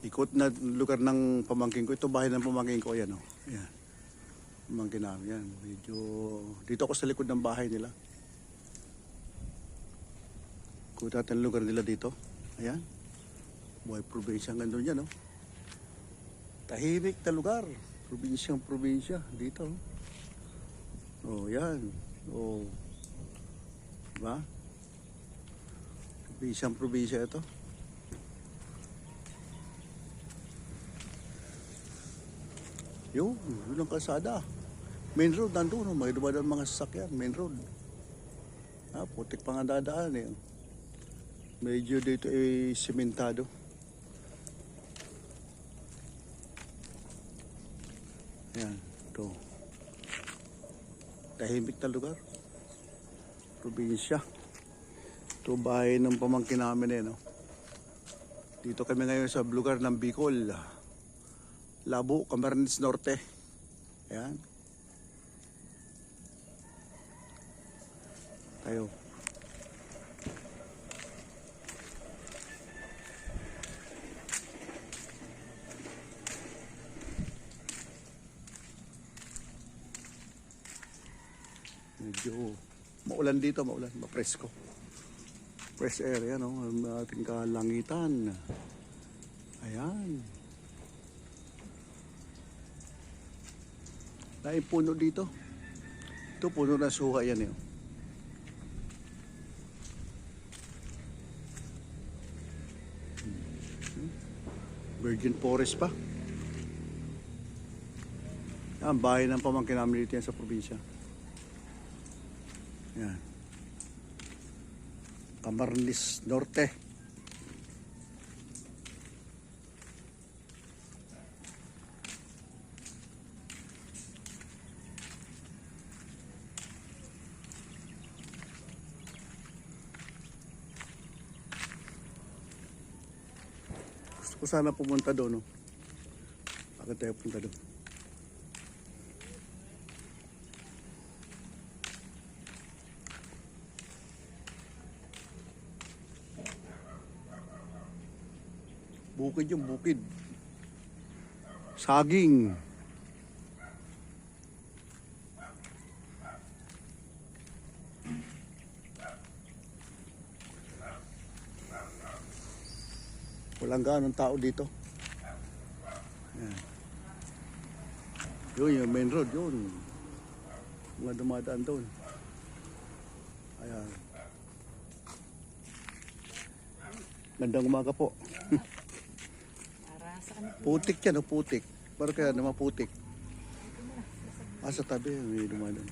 Ikot na lugar ng pamangkin ko. Ito bahay ng pamangkin ko. Ayan o. Ayan. Pamangkin namin yan. Medyo... Dito ako sa likod ng bahay nila. Kung natin ang lugar nila dito. Ayan. Buhay probinsya ang gandun yan o. Tahimik na lugar. Probinsyang probinsya. Dito. Oh, yan. Oh. Diba? Probinsyang probinsya ito. Yun, yun ang kalsada. Main road, nandun, may dumadaan mga sasakyan, main road. Ah, putik pa nga dadaan eh. Medyo dito ay simentado. Yan, ito. Tahimik na lugar. Probinsya. Ito bahay ng pamangkin namin eh, no? Dito kami ngayon sa lugar ng Bicol. Labo, Camarines Norte. Ayan. Tayo. Medyo maulan dito, maulan, mapresko. Fresh air, yan, oh, ang ating kalangitan. Ayan. Dahil puno dito. Ito puno na suha yan eh. Virgin Forest pa. Yan, bahay ng pamangkin namin dito yan sa probinsya. Yan. Camarines Norte. Ko sana pumunta doon, no? Bakit tayo punta doon? Bukid yung bukid. Saging. Walang ganong tao dito. Ayan. Yun yung main road, yun. Mga dumadaan doon. Ayan. Gandang umaga po. Para? Putik yan, oh, putik. Pero kaya naman putik. Ah, tabi, may dumadaan.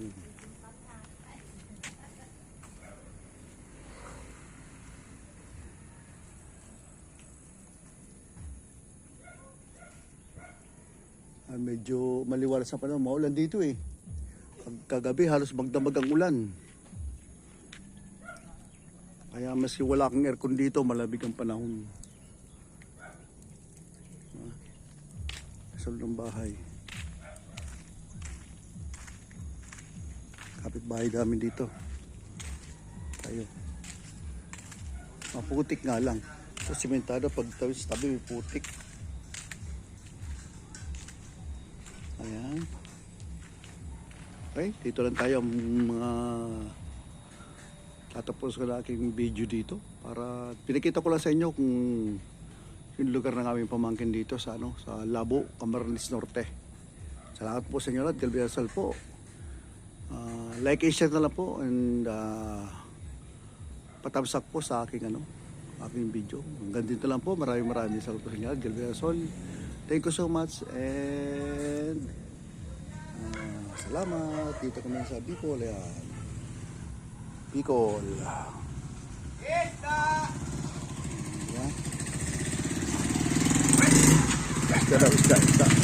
Yun. Ah, medyo maliwalas sa panahon. Maulan dito eh. Kagabi, halos magdamag ang ulan. Kaya maski wala kang aircon dito, malamig ang panahon. Ah, Sa ng bahay. Kapit-bahay namin dito. Tayo. Maputik nga lang. Sa simentado, pag sa tabi, may putik. Ayan. Okay, dito lang tayo ang mga tatapos ko na aking video dito para pinakita ko lang sa inyo kung yung lugar ng aming pamangkin dito sa ano sa Labo, Camarines Norte. Salamat po sa inyo lahat. Galbiasal po. Ah, like and share na lang po and uh, patamsak po sa aking ano aking video. Hanggang dito lang po. Maraming maraming salamat po sa inyo lahat. Galbiasal. Thank you so much and ah, salamat. Dito kami sa Bicol. Ayan. Bicol. Daw, isda, isda.